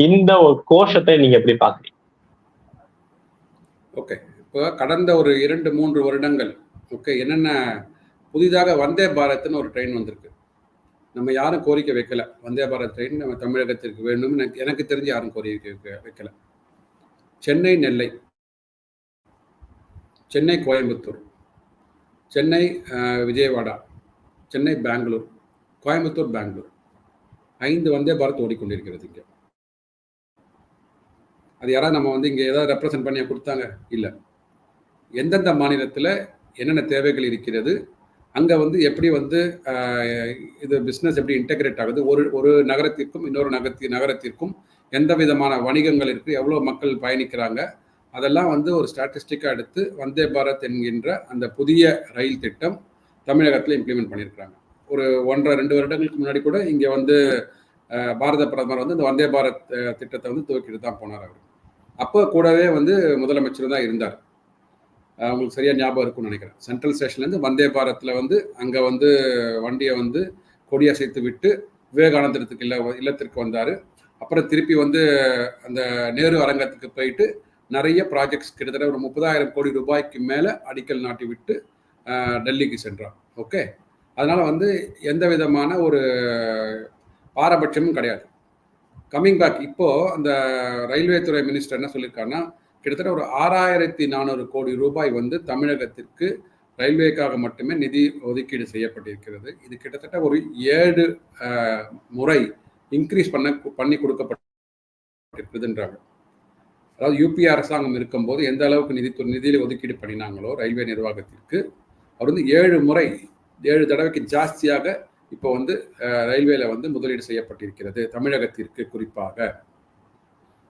இந்த ஒரு கோஷத்தை நீங்க எப்படி பாக்குறீங்க
ஓகே. இப்போ கடந்த ஒரு இரண்டு மூன்று வருடங்கள் ஓகே என்னென்ன புதிதாக வந்தே பாரத்னு ஒரு ட்ரெயின் வந்திருக்கு. நம்ம யாரும் கோரிக்கை வைக்கல. வந்தே பாரத் ட்ரெயின் நம்ம தமிழகத்திற்கு வேணும்னு எனக்கு- எனக்கு தெரிஞ்சு யாரும் கோரிக்கை வைக்கல. சென்னை நெல்லை. சென்னை கோயம்புத்தூர். சென்னை விஜயவாடா. சென்னை பெங்களூர். கோயம்புத்தூர் பெங்களூர். ஐந்து வந்தே பாரத் ஓடிக்கொண்டிருக்கிறது இங்கே. அது யாராவது நம்ம வந்து இங்கே ஏதாவது ரெப்ரசன்ட் பண்ணி கொடுத்தாங்க? இல்லை. எந்தெந்த மாநிலத்தில் என்னென்ன தேவைகள் இருக்கிறது? அங்கே வந்து எப்படி வந்து இது பிஸ்னஸ் எப்படி இன்டெகிரேட் ஆகுது? ஒரு ஒரு நகரத்திற்கும் இன்னொரு நகரத்தி நகரத்திற்கும் எந்த விதமான வணிகங்கள் இருக்குது எவ்வளோ மக்கள் பயணிக்கிறாங்க? அதெல்லாம் வந்து ஒரு ஸ்டாட்டிஸ்டிக்காக எடுத்து வந்தே பாரத் என்கின்ற அந்த புதிய ரயில் திட்டம் தமிழகத்தில் இம்ப்ளிமெண்ட் பண்ணியிருக்கிறாங்க. ஒரு ஒன்றரை ரெண்டு வருடங்களுக்கு முன்னாடி கூட இங்கே வந்து பாரத பிரதமர் வந்து இந்த வந்தே பாரத் திட்டத்தை வந்து துவக்கிட்டு தான் போனார் அவர். அப்போ கூடவே வந்து முதலமைச்சர் தான் இருந்தார். அவங்களுக்கு உங்களுக்கு சரியா ஞாபகம் இருக்கும்னு நினைக்கிறேன். சென்ட்ரல் ஸ்டேஷன்லேருந்து வந்தே பாரத்தில் வந்து அங்கே வந்து வண்டியை வந்து கொடியசைத்து விட்டு விவேகானந்தத்துக்கு இல்ல இல்லத்திற்கு வந்தார். அப்புறம் திருப்பி வந்து அந்த நேரு அரங்கத்துக்கு போயிட்டு நிறைய ப்ராஜெக்ட்ஸ் கிட்டத்தட்ட ஒரு முப்பதாயிரம் கோடி ரூபாய்க்கு மேலே அடிக்கல் நாட்டி விட்டு டெல்லிக்கு சென்றார். ஓகே அதனால் வந்து எந்த விதமான ஒரு பாரபட்சமும் கிடையாது. கம்மிங் பேக் இப்போ அந்த ரயில்வே துறை மினிஸ்டர் என்ன சொல்லியிருக்காருன்னா கிட்டத்தட்ட ஒரு ஆறாயிரத்தி நானூறு கோடி ரூபாய் வந்து தமிழகத்திற்கு ரயில்வேக்காக மட்டுமே நிதி ஒதுக்கீடு செய்யப்பட்டிருக்கிறது. இது கிட்டத்தட்ட ஒரு ஏழு முறை இன்க்ரீஸ் பண்ண பண்ணி கொடுக்கப்பட்டிருக்குதுன்றாங்க. அதாவது யூபி அரசாங்கம் இருக்கும்போது எந்த அளவுக்கு நிதி நிதியில் ஒதுக்கீடு பண்ணினாங்களோ ரயில்வே நிர்வாகத்திற்கு அவர் வந்து ஏழு முறை ஏழு தடவைக்கு ஜாஸ்தியாக இப்போ வந்து ரயில்வேல வந்து முதலீடு செய்யப்பட்டிருக்கிறது தமிழகத்திற்கு குறிப்பாக.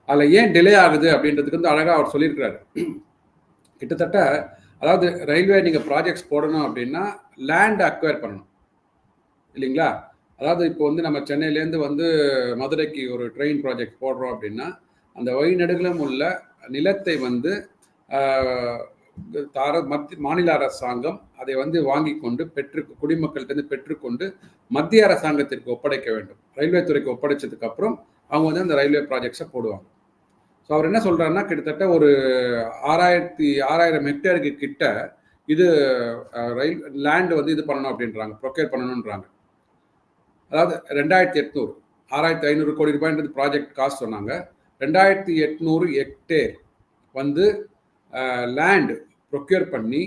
அதில் ஏன் டிலே ஆகுது அப்படின்றதுக்கு வந்து அழகாக அவர் சொல்லியிருக்கிறாரு. கிட்டத்தட்ட அதாவது ரயில்வே நீங்கள் ப்ராஜெக்ட்ஸ் போடணும் அப்படின்னா லேண்ட் அக்வயர் பண்ணணும். இல்லைங்களா? அதாவது இப்போ வந்து நம்ம சென்னையிலேருந்து வந்து மதுரைக்கு ஒரு ட்ரெயின் ப்ராஜெக்ட் போடுறோம் அப்படின்னா அந்த வழிநடுகளும் உள்ள நிலத்தை வந்து தார மத்திய மாநில அரசாங்கம் அதை வந்து வாங்கி கொண்டு பெற்று குடிமக்கள்கிட்ட பெற்றுக்கொண்டு மத்திய அரசாங்கத்திற்கு ஒப்படைக்க வேண்டும். ரயில்வே துறைக்கு ஒப்படைச்சதுக்கு அப்புறம் அவங்க வந்து அந்த ரயில்வே ப்ராஜெக்ட்ஸை போடுவாங்க. ஸோ அவர் என்ன சொல்கிறாருன்னா கிட்டத்தட்ட ஒரு ஆறாயிரத்தி ஆறாயிரம் ஹெக்டேருக்கு கிட்ட இது ரயில் லேண்ட் வந்து இது பண்ணணும் அப்படின்றாங்க ப்ரொக்கேர் பண்ணணுன்றாங்க அதாவது ரெண்டாயிரத்தி எட்நூறு ஆறாயிரத்தி ஐநூறு கோடி ரூபாய்ன்றது ப்ராஜெக்ட் காஸ்ட் சொன்னாங்க. ரெண்டாயிரத்தி எட்நூறு ஹெக்டேர் வந்து லேண்டு ப்ரொக்யூர் பண்ணி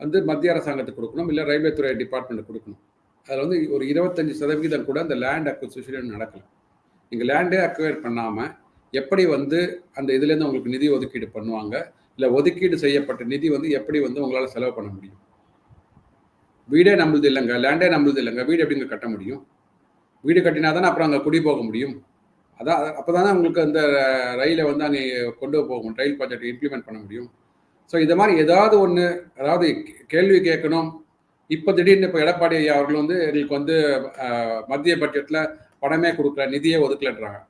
வந்து மத்திய அரசாங்கத்துக்கு கொடுக்கணும் இல்லை ரயில்வே துறை டிபார்ட்மெண்ட் கொடுக்கணும். அதில் வந்து ஒரு இருபத்தஞ்சி சதவீதம் கூட அந்த லேண்ட் அக்விசிஷன் நடக்கலாம் நீங்கள் லேண்டே அக்வயர் பண்ணாமல் எப்படி வந்து அந்த இதுலேருந்து உங்களுக்கு நிதி ஒதுக்கீடு பண்ணுவாங்க இல்லை ஒதுக்கீடு செய்யப்பட்ட நிதி வந்து எப்படி வந்து உங்களால் செலவு பண்ண முடியும்? வீடே நம்மளுது இல்லைங்க லேண்டே நம்புது இல்லைங்க வீடு எப்படிங்க கட்ட முடியும்? வீடு கட்டினா தானே அப்புறம் அங்கே குடி போக முடியும்? அதான் அப்போ தானே உங்களுக்கு அந்த ரயிலை வந்து அங்கே கொண்டு போகும் ரயில் ப்ராஜெக்ட் இம்ப்ளிமெண்ட் பண்ண முடியும்? ஸோ இது மாதிரி ஏதாவது ஒன்று அதாவது கேள்வி கேட்கணும். இப்போ திடீர்னு இப்போ எடப்பாடி ஐயா அவர்கள் வந்து எங்களுக்கு வந்து மத்திய பட்ஜெட்டில் பணமே கொடுக்கல நிதியே ஒதுக்கலன்றாங்க.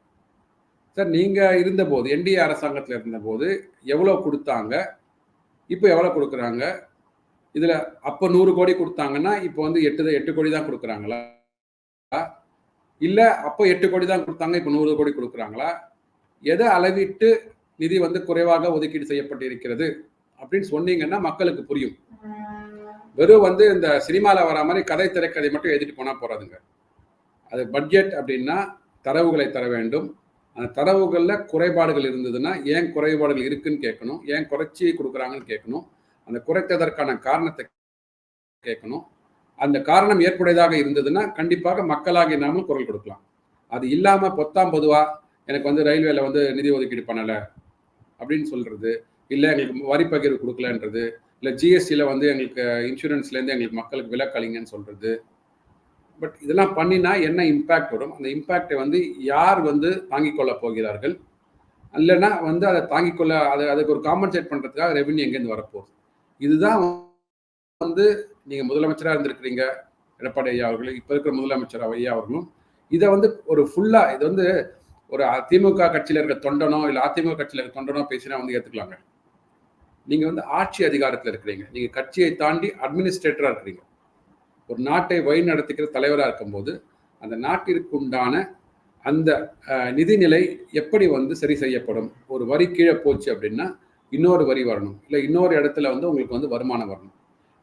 சார் நீங்கள் இருந்தபோது என்டிஏ அரசாங்கத்தில் இருந்தபோது எவ்வளோ கொடுத்தாங்க? இப்போ எவ்வளோ கொடுக்குறாங்க? இதில் அப்போ நூறு கோடி கொடுத்தாங்கன்னா இப்போ வந்து எட்டு எட்டு கோடி தான் கொடுக்குறாங்களா? இல்லை அப்போ எட்டு கோடி தான் கொடுத்தாங்க இப்போ நூறு கோடி கொடுக்குறாங்களா? எதை அளவிட்டு நிதி வந்து குறைவாக ஒதுக்கீடு செய்யப்பட்டிருக்கிறது? அப்படின்னு சொன்னீங்கன்னா மக்களுக்கு புரியும். வெறும் வந்து இந்த சினிமாவில் வர மாதிரி கதை திரைக்கதை மட்டும் எழுதிட்டு போனால் போறாதுங்க. அது பட்ஜெட் அப்படின்னா தரவுகளை தர வேண்டும். அந்த தரவுகளில் குறைபாடுகள் இருந்ததுன்னா ஏன் குறைபாடுகள் இருக்குன்னு கேட்கணும். ஏன் குறைச்சி கொடுக்குறாங்கன்னு கேட்கணும். அந்த குறைத்ததற்கான காரணத்தை கேட்கணும். அந்த காரணம் ஏற்புடையதாக இருந்ததுன்னா கண்டிப்பாக மக்களாகி நாமும் குரல் கொடுக்கலாம். அது இல்லாமல் பொத்தாம் பொதுவா எனக்கு வந்து ரயில்வேல வந்து நிதி ஒதுக்கீடு பண்ணலை அப்படின்னு சொல்றது. இல்லை எங்களுக்கு வரி பகிர்வு கொடுக்கலன்றது இல்லை ஜிஎஸ்டியில் வந்து எங்களுக்கு இன்சூரன்ஸ்லேருந்து எங்களுக்கு மக்களுக்கு விலக்களிங்கன்னு சொல்கிறது பட் இதெல்லாம் பண்ணினா என்ன இம்பேக்ட் வரும்? அந்த இம்பேக்டை வந்து யார் வந்து தாங்கிக் கொள்ள போகிறார்கள்? இல்லைன்னா வந்து அதை தாங்கிக் கொள்ள அதை அதுக்கு ஒரு காம்பன்சேட் பண்ணுறதுக்காக ரெவென்யூ எங்கேருந்து வரப்போகுது? இதுதான் வந்து நீங்கள் முதலமைச்சராக இருந்திருக்கிறீங்க எடப்பாடி ஐயா அவர்கள் இப்போ இருக்கிற முதலமைச்சர் ஐயா அவர்களும். இதை வந்து ஒரு ஃபுல்லாக இது வந்து ஒரு அதிமுக கட்சியில் இருக்க தொண்டனோ இல்லை அதிமுக கட்சியில் இருக்க தொண்டனோ பேசினா வந்து ஏற்றுக்கலாங்க நீங்கள் வந்து ஆட்சி அதிகாரத்தில் இருக்கிறீங்க. நீங்கள் கட்சியை தாண்டி அட்மினிஸ்ட்ரேட்டராக இருக்கிறீங்க. ஒரு நாட்டை வழி நடத்திக்கிற தலைவராக இருக்கும்போது அந்த நாட்டிற்கு உண்டான அந்த நிதிநிலை எப்படி வந்து சரி செய்யப்படும்? ஒரு வரி கீழே போச்சு அப்படின்னா இன்னொரு வரி வரணும். இல்லை இன்னொரு இடத்துல வந்து உங்களுக்கு வந்து வருமானம் வரணும்.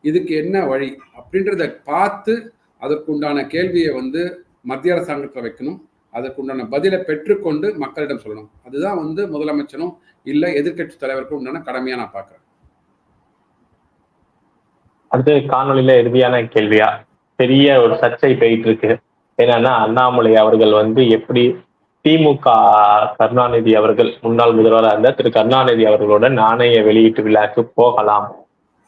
இதுக்கு என்ன வழி? அப்படின்றத பார்த்து அதற்குண்டான கேள்வியை வந்து மத்திய அரசாங்கத்தில் வைக்கணும். அதற்குண்டான பதிலை பெற்றுக்கொண்டு மக்களிடம் சொல்லணும். அதுதான் வந்து முதலமைச்சரும் இல்லை எதிர்கட்சி தலைவருக்கும் உண்டான கடமையா நான் பார்க்குறேன்.
அடுத்து காணொலியில இறுதியான கேள்வியா? பெரிய ஒரு சர்ச்சை போயிட்டு இருக்கு. என்னன்னா அண்ணாமலை அவர்கள் வந்து எப்படி திமுக கருணாநிதி அவர்கள் முன்னாள் முதல்வராக இருந்த திரு கருணாநிதி அவர்களோட நாணய வெளியீட்டு விழாக்கு போகலாம்.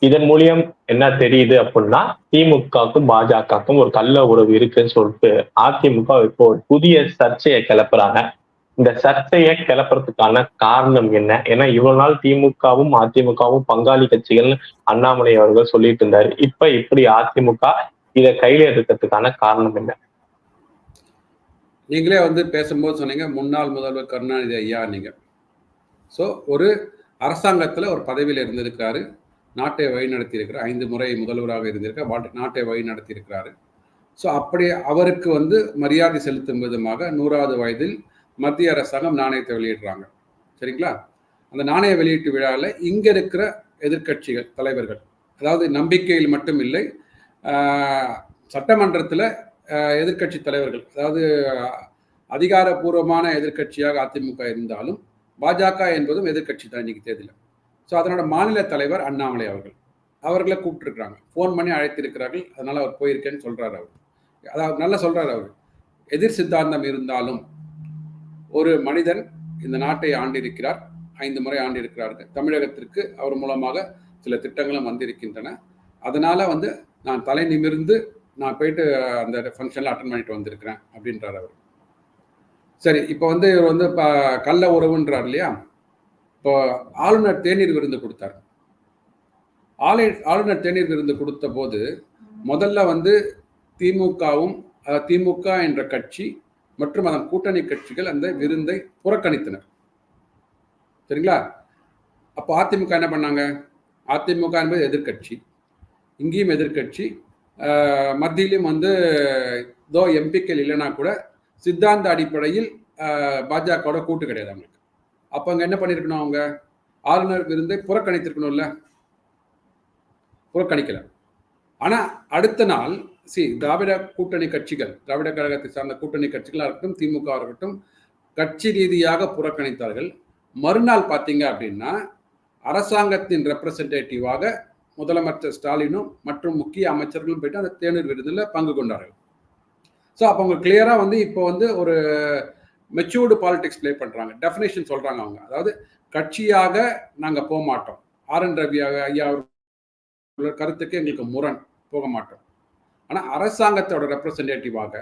இதன் மூலியம் என்ன தெரியுது அப்படின்னா திமுகக்கும் பாஜகவுக்கும் ஒரு கள்ள உறவு இருக்குன்னு சொல்லிட்டு அதிமுக இப்போ ஒரு புதிய சர்ச்சையை கிளப்புறாங்க. இந்த சர்ச்சையை கிளப்புறதுக்கான காரணம் என்ன? ஏன்னா இவ்வளவு நாள் திமுகவும் அதிமுகவும் பங்காளி கட்சிகள்னு அண்ணாமலை அவர்கள் சொல்லிட்டு இருந்தாரு. இப்ப இப்படி அதிமுக இதை கையில எடுக்கிறதுக்கான காரணம் என்ன?
நீங்களே வந்து பேசும்போது சொன்னீங்க முன்னாள் முதல்வர் கருணாநிதி ஐயா நீங்க. ஸோ ஒரு அரசாங்கத்தில் ஒரு பதவியில் இருந்திருக்காரு நாட்டை வழி நடத்தியிருக்கிறார் ஐந்து முறை முதல்வராக இருந்திருக்கார் வாட்- நாட்டை வழி நடத்தியிருக்கிறாரு ஸோ அப்படி அவருக்கு வந்து மரியாதை செலுத்தும் விதமாக நூறாவது வயதில் மத்திய அரசாங்கம் நாணயத்தை வெளியிடுறாங்க. சரிங்களா? அந்த நாணய வெளியீட்டு விழாவில் இங்கே இருக்கிற எதிர்க்கட்சிகள் தலைவர்கள் அதாவது நம்பிக்கையில் மட்டும் இல்லை சட்டமன்றத்தில் எதிர்க்கட்சி தலைவர்கள் அதாவது அதிகாரப்பூர்வமான எதிர்க்கட்சியாக அதிமுக இருந்தாலும் பாஜக என்பதும் எதிர்க்கட்சி தான் இன்னைக்கு தேதியில். ஸோ அதனோட மாநில தலைவர் அண்ணாமலை அவர்கள். அவர்களை கூப்பிட்டுருக்குறாங்க. ஃபோன் பண்ணி அழைத்திருக்கிறார்கள். அதனால் அவர் போயிருக்கேன்னு சொல்கிறார் அவர். அதாவது நல்லா சொல்கிறார் அவர். எதிர் சித்தாந்தம் இருந்தாலும் ஒரு மனிதன் இந்த நாட்டை ஆண்டிருக்கிறார். ஐந்து முறை ஆண்டிருக்கிறார்கள். தமிழகத்திற்கு அவர் மூலமாக சில திட்டங்களும் வந்திருக்கின்றன. அதனால் வந்து நான் தலை நிமிர்ந்து நான் போயிட்டு அந்த ஃபங்க்ஷனில் அட்டன் பண்ணிட்டு வந்திருக்கிறேன் அப்படின்றார் அவர். சரி இப்போ வந்து இவர் வந்து இப்போ கள்ள உறவுன்றார் இல்லையா? இப்போ ஆளுநர் தேநீர் விருந்து கொடுத்தார். ஆளு ஆளுநர் தேநீர் விருந்து கொடுத்த போது முதல்ல வந்து திமுகவும் திமுக என்ற கட்சி மற்றும் அதன் கூட்டணி கட்சிகள் அந்த விருந்தை புறக்கணித்தனர். சரிங்களா? அப்போ அதிமுக என்ன பண்ணாங்க? அதிமுக என்பது எதிர்க்கட்சி. இங்கேயும் எதிர்க்கட்சி. மத்தியிலும் வந்து தோ எம்பிக்கள் இல்லைன்னா கூட சித்தாந்த அடிப்படையில் பாஜகவோட கூட்டு கிடையாது அவங்களுக்கு. அப்போ அங்க என்ன பண்ணியிருக்கணும் அவங்க? ஆளுநர் விருந்தை புறக்கணித்திருக்கணும்ல? புறக்கணிக்கல. ஆனா அடுத்த நாள் சி திராவிட கூட்டணி கட்சிகள் திராவிட கழகத்தை சார்ந்த கூட்டணி கட்சிகளாக இருக்கட்டும் திமுக இருக்கட்டும் கட்சி ரீதியாக புறக்கணித்தார்கள். மறுநாள் பார்த்தீங்க அப்படின்னா அரசாங்கத்தின் ரெப்ரசன்டேட்டிவாக முதலமைச்சர் ஸ்டாலினும் மற்றும் முக்கிய அமைச்சர்களும் போயிட்டு அந்த தேநீர் விருந்தில் பங்கு கொண்டார்கள். ஸோ அப்போ அவங்க கிளியராக வந்து இப்போ வந்து ஒரு மெச்சூர்டு பாலிடிக்ஸ் ப்ளே பண்ணுறாங்க டெஃபினேஷன் சொல்கிறாங்க அவங்க. அதாவது கட்சியாக நாங்கள் போக மாட்டோம் ஆர் என் ரவி ஐயா அவர்கள் கருத்துக்கு எங்களுக்கு முரண். போக மாட்டோம் ஆனால் அரசாங்கத்தோட ரெப்ரசன்டேட்டிவாக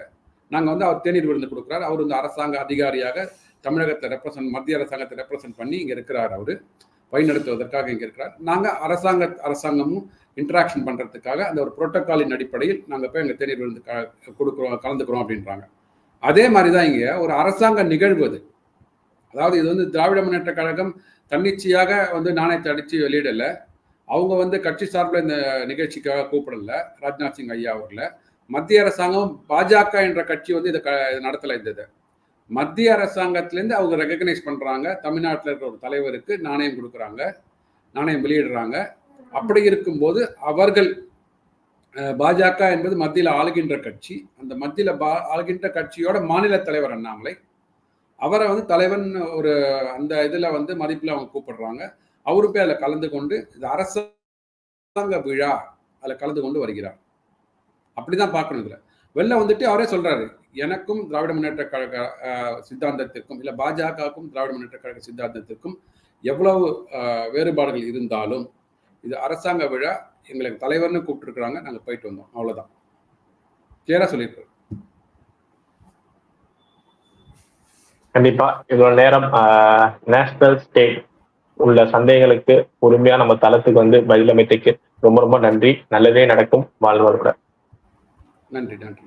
நாங்கள் வந்து அவர் தேநீர் விருந்து கொடுக்குறாரு. அவர் வந்து அரசாங்க அதிகாரியாக தமிழகத்தை ரெப்ரசன்ட் மத்திய அரசாங்கத்தை ரெப்ரசன்ட் பண்ணி இங்கே இருக்கிறார் அவர். வழிநடத்துவதற்காக இங்கே இருக்கிறார். நாங்கள் அரசாங்க அரசாங்கமும் இன்ட்ராக்ஷன் பண்ணுறதுக்காக அந்த ஒரு புரோட்டோக்காலின் அடிப்படையில் நாங்கள் போய் எங்கள் தேநீர் விருந்து க கொடுக்குறோம் கலந்துக்கிறோம் அப்படின்றாங்க. அதே மாதிரி தான் இங்கே ஒரு அரசாங்க நிகழ்வு அது. அதாவது இது வந்து திராவிட முன்னேற்ற கழகம் தன்னிச்சையாக வந்து நாணயத்தை அடித்து வெளியிடலை. அவங்க வந்து கட்சி சார்பில் இந்த நிகழ்ச்சிக்காக கூப்பிடல ராஜ்நாத் சிங் ஐயா அவர்களை. மத்திய அரசாங்கம் பாஜக என்ற கட்சி வந்து இதை க நடத்தலை இந்த மத்திய அரசாங்கத்திலேருந்து அவங்க ரெக்கக்னைஸ் பண்ணுறாங்க தமிழ்நாட்டில் இருக்கிற ஒரு தலைவருக்கு நாணயம் கொடுக்குறாங்க நாணயம் வெளியிடுறாங்க. அப்படி இருக்கும்போது அவர்கள் பாஜக என்பது மத்தியில் ஆளுகின்ற கட்சி. அந்த மத்தியில் பா ஆளுகின்ற கட்சியோட மாநில தலைவர் அண்ணாமலை. அவரை வந்து தலைவன் ஒரு அந்த இதில் வந்து மதிப்பில் அவங்க கூப்பிடுறாங்க. அவருமே போய் அதில் கலந்து கொண்டு இது அரசாங்க விழா அதில் கலந்து கொண்டு வருகிறார். அப்படிதான் பார்க்கணும் இதில். வெளில வந்துட்டு அவரே சொல்றாரு எனக்கும் திராவிட முன்னேற்ற கழக சித்தாந்தத்திற்கும் இல்லை பாஜகவுக்கும் திராவிட முன்னேற்ற கழக சித்தாந்தத்திற்கும் எவ்வளவு வேறுபாடுகள் இருந்தாலும் இது அரசாங்க விழா எங்களுக்கு தலைவர்னு கூப்பிட்டுருக்குறாங்க நாங்க போயிட்டு வந்தோம். அவ்வளவுதான். கிளியரா சொல்லியிருக்காரு.
கண்டிப்பா இவ்வளவு நேரம் நேஷனல் ஸ்டேட் உள்ள சந்தேகங்களுக்கு பொறுமையா நம்ம தளத்துக்கு வந்து பதிலமைத்துக்கு ரொம்ப ரொம்ப நன்றி. நல்லதே நடக்கும். வாழ்வாளோட
நன்றி நன்றி.